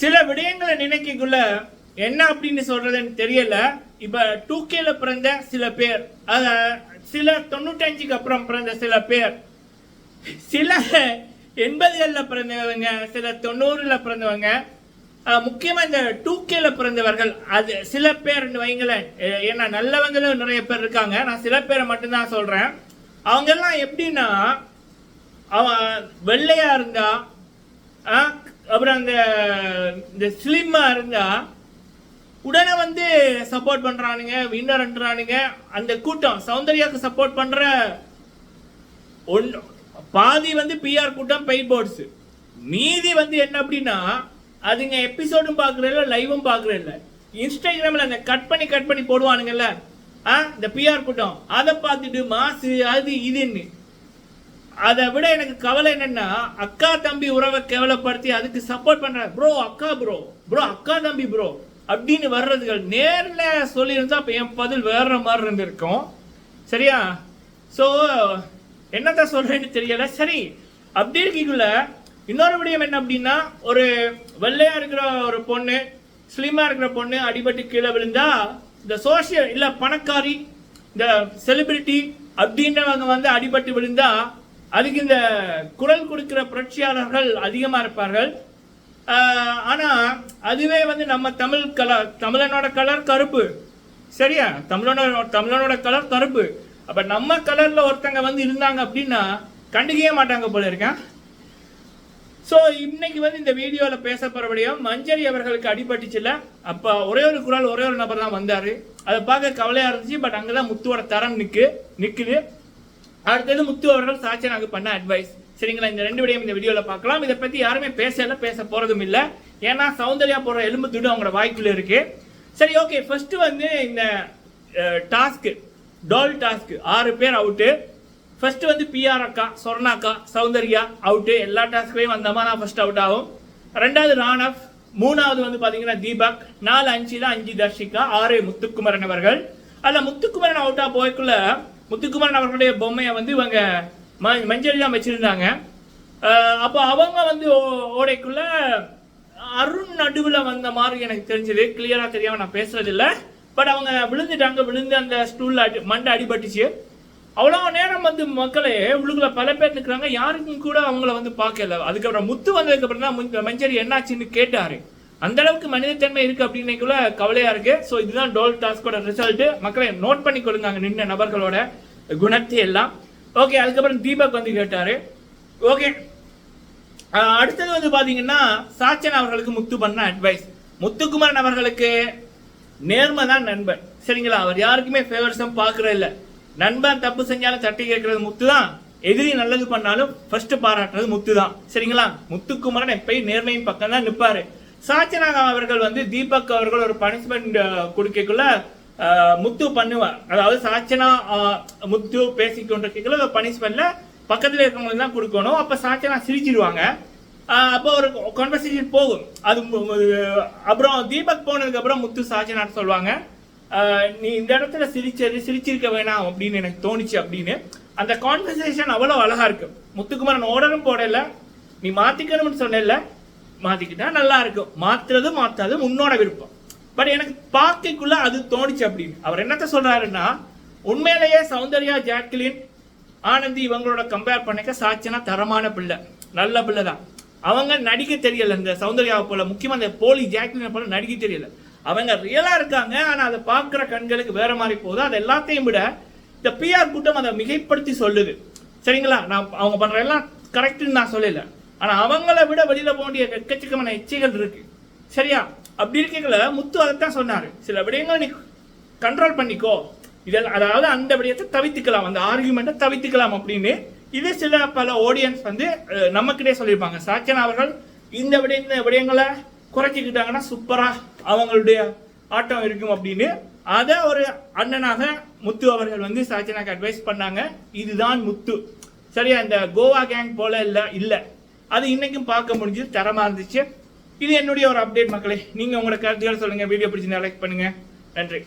சில விடயங்களை நினைக்கக்குள்ள என்ன அப்படின்னு சொல்றதுன்னு தெரியல. இப்ப டூ கேல பிறந்த சில பேர் அத சில தொண்ணூத்தஞ்சுக்கு அப்புறம் பிறந்த சில பேர். சில எண்பதுகளில் பிறந்தவங்க சில தொண்ணூறுல பிறந்தவங்க முக்கியமாக முக்கியமா இந்த டூ கேல பிறந்தவர்கள் அது சில பேர் வைங்களேன். ஏன்னா நல்லவங்களும் நிறைய பேர் இருக்காங்க. நான் சில பேரை மட்டும்தான் சொல்றேன். அவங்க எல்லாம் எப்படின்னா அவன் வெள்ளையா இருந்தா ஆ, அப்புறம் அந்த இந்த ஸ்லிம்மாக இருந்தால் உடனே வந்து சப்போர்ட் பண்ணுறானுங்க வின்னர்ன்றானுங்க அந்த கூட்டம் சௌந்தர்யாவுக்கு சப்போர்ட் பண்ணுற ஒன்று பாதி வந்து பிஆர் கூட்டம் பெயிட் போர்ட்ஸ் மீதி வந்து என்ன அப்படின்னா அதுங்க எபிசோடும் பார்க்குறதில்ல லைவும் பார்க்குறதில்ல இன்ஸ்டாகிராமில் அந்த கட் பண்ணி கட் பண்ணி போடுவானுங்கல்ல ஆ இந்த பிஆர் கூட்டம். அதை பார்த்துட்டு மாசு அது இதுன்னு. அதை விட எனக்கு கவலை என்னன்னா அக்கா தம்பி உறவை கேவலப்படுத்தி அதுக்கு சப்போர்ட் பண்ற ப்ரோ அக்கா ப்ரோ ப்ரோ அக்கா தம்பி ப்ரோ அப்படின்னு வர்றதுகள் நேரில் சொல்லியிருந்தா அப்போ என் பதில் வேற மாதிரி இருந்திருக்கும். சரியா? ஸோ என்னதான் சொல்றேன்னு தெரியல. சரி அப்படி இருக்கீங்கள இன்னொரு விடயம் என்ன அப்படின்னா ஒரு வெள்ளையா இருக்கிற ஒரு பொண்ணு ஸ்லிமா இருக்கிற பொண்ணு அடிபட்டு கீழே விழுந்தா இந்த சோஷியல் இல்லை பணக்காரி இந்த செலிபிரிட்டி அப்படின்றவங்க வந்து அடிபட்டு விழுந்தா அதுக்கு இந்த குரல் கொடுக்கிற புரட்சியாளர்கள் அதிகமாக இருப்பார்கள். ஆனால் அதுவே வந்து நம்ம தமிழ் கலர் தமிழனோட கலர் கருப்பு. சரியா? தமிழனோட தமிழனோட கலர் கருப்பு. அப்போ நம்ம கலரில் ஒருத்தங்க வந்து இருந்தாங்க அப்படின்னா கண்டுக்கவே மாட்டாங்க போல இருக்கேன். ஸோ இன்னைக்கு வந்து இந்த வீடியோவில் பேச போகிறபடியும் மஞ்சரி அவர்களுக்கு அடிபட்டுச்சுல அப்போ ஒரே ஒரு குரல் ஒரே ஒரு நபர் தான் வந்தார். அதை பார்க்க கவலையாக இருந்துச்சு பட் அங்கே தான் முத்துவோட தரம் நிற்கு நிற்குது அடுத்தது முத்து அவர்கள் சாச்சனாக்கு பண்ண அட்வைஸ் சரிங்களா? இந்த ரெண்டு விடையும் இந்த வீடியோவில் பார்க்கலாம். இதை பற்றி யாருமே பேசல பேச போகிறதும் இல்லை. ஏன்னா சௌந்தர்யா போடுற எலும்பு துடு அவங்களோட வாய்க்குள்ள இருக்கு. சரி ஓகே ஃபர்ஸ்ட்டு வந்து இந்த டாஸ்க்கு டால் டாஸ்க்கு ஆறு பேர் அவுட்டு ஃபஸ்ட்டு வந்து பிஆர் அக்கா சொர்ணா அக்கா சௌந்தர்யா அவுட்டு எல்லா டாஸ்க்லையும் வந்தமா நான் ஃபர்ஸ்ட் அவுட் ஆகும். ரெண்டாவது ராணவ் மூணாவது வந்து பார்த்தீங்கன்னா தீபக் நாலு அஞ்சில் அஞ்சு தர்ஷிகா ஆறு முத்துக்குமரன் அவர்கள். அதில் முத்துக்குமரன் அவுட்டாக போய்க்குள்ள முத்துக்குமாரன் அவர்களுடைய பொம்மையை வந்து இவங்க ம- மஞ்சள் தான் வச்சுருந்தாங்க அப்போ அவங்க வந்து ஓ- ஓடைக்குள்ள அருண் நடுவில் வந்த மாதிரி எனக்கு தெரிஞ்சது. கிளியராக தெரியாமல் நான் பேசுறதில்ல. பட் அவங்க விழுந்துட்டாங்க. விழுந்து அந்த ஸ்டூலில் அடி மண்டை அடிபட்டுச்சு. அவ்வளோ நேரம் வந்து மக்களே உள்ளுக்குள்ள பல பேர் நிற்கிறாங்க யாருக்கும் கூட அவங்கள வந்து பார்க்கல. அதுக்கப்புறம் முத்து வந்ததுக்கு அப்புறம் தான் மஞ்சள் என்னாச்சுன்னு கேட்டாரு. அந்த அளவுக்கு மனிதத்தன்மை இருக்கு அப்படின்னைக்குள்ள கவலையா இருக்கு. ஸோ இதுதான் டோல் டாஸ்கோட ரிசல்ட் மக்களை நோட் பண்ணி கொள்ளுங்க அங்கே நின்ன நபர்களோட குணத்தை எல்லாம். ஓகே அதுக்கப்புறம் தீபக் வந்து கேட்டாரு. ஓகே அடுத்தது வந்து பாத்தீங்கன்னா சாச்சன் அவர்களுக்கு முத்து பண்ண அட்வைஸ் முத்துக்குமரன் அவர்களுக்கு நேர்மை தான் நண்பன். சரிங்களா? அவர் யாருக்குமே ஃபேவர்ஸும் பார்க்கறது இல்லை. நண்பன் தப்பு செஞ்சாலும் தட்டி கேட்கறது முத்து தான். எதிரி நல்லது பண்ணாலும் ஃபர்ஸ்ட் பாராட்டுறது முத்து தான். சரிங்களா? முத்துக்குமரன் எப்பயும் நேர்மையின் பக்கம் தான் நிற்பாரு சாச்சனாக அவர்கள் வந்து தீபக் அவர்கள் ஒரு பனிஷ்மெண்ட் கொடுக்கக்குள்ள முத்து பண்ணுவார். அதாவது சாச்சனா முத்து பேசிக்கொண்டிருக்கக்குள்ள ஒரு பனிஷ்மெண்ட்ல பக்கத்தில் இருக்கவங்களுக்கு தான் கொடுக்கணும். அப்போ சாச்சனா சிரிச்சிருவாங்க. அப்போ ஒரு கான்வர்சேஷன் போகும். அது அப்புறம் தீபக் போனதுக்கு அப்புறம் முத்து சாச்சனான்னு சொல்லுவாங்க. நீ இந்த இடத்துல சிரிச்சது சிரிச்சிருக்க வேணாம் அப்படின்னு எனக்கு தோணுச்சு அப்படின்னு. அந்த கான்வர்சேஷன் அவ்வளோ அழகா இருக்கு. முத்துக்குமாரன் ஓடரும் போடல. நீ மாத்திக்கணும்னு சொன்னல மாத்திக்கிட்டா நல்லா இருக்கும் மாத்துறது மாத்தாது உன்னோட விருப்பம். பட் எனக்கு பார்க்கைக்குள்ள அது தோணுச்சு அப்படின்னு அவர் என்னத்த சொல்றாருன்னா உண்மையிலேயே சௌந்தர்யா ஜாக்லின் ஆனந்தி இவங்களோட கம்பேர் பண்ணிக்க சாட்சினா தரமான பிள்ளை. நல்ல பிள்ளை தான் அவங்க நடிக்க தெரியல இந்த சௌந்தர்யாவை போல. முக்கியமாக இந்த போலி ஜாக்லினை போல நடிக்க தெரியல. அவங்க ரியலா இருக்காங்க ஆனா அதை பார்க்குற கண்களுக்கு வேற மாதிரி போகுது. அது எல்லாத்தையும் விட இந்த பிஆர் கூட்டம் அதை மிகைப்படுத்தி சொல்லுது. சரிங்களா? நான் அவங்க பண்ற எல்லாம் கரெக்டுன்னு நான் சொல்லலை. ஆனா அவங்கள விட வெளியில போக வேண்டிய எக்கச்சக்கமான இச்சைகள் இருக்கு. சரியா? அப்படி இருக்கல முத்து அதைத்தான் சொன்னாரு. சில விடயங்களை நீ கண்ட்ரோல் பண்ணிக்கோ. இதில் அதாவது அந்த விடயத்தை தவித்துக்கலாம் அந்த ஆர்குமெண்ட்டை தவிர்த்துக்கலாம் அப்படின்னு இது சில பல ஆடியன்ஸ் வந்து அஹ், நமக்கிட்டே சொல்லியிருப்பாங்க. சாச்சன் அவர்கள் இந்த விட இந்த விடயங்களை குறைச்சிக்கிட்டாங்கன்னா சூப்பரா அவங்களுடைய ஆட்டம் இருக்கும் அப்படின்னு. அதை ஒரு அண்ணனாக முத்து அவர்கள் வந்து சாச்சனாக்கு அட்வைஸ் பண்ணாங்க. இதுதான் முத்து. சரியா? இந்த கோவா கேங் போல இல்லை இல்லை. அது இன்றைக்கும் பார்க்க முடிஞ்சு தரமாக இருந்துச்சு. இது என்னுடைய ஒரு அப்டேட் மக்களே. நீங்கள் உங்களோட கருத்துக்கள் சொல்லுங்கள் வீடியோ பிடிச்சி லைக் பண்ணுங்கள் நன்றி.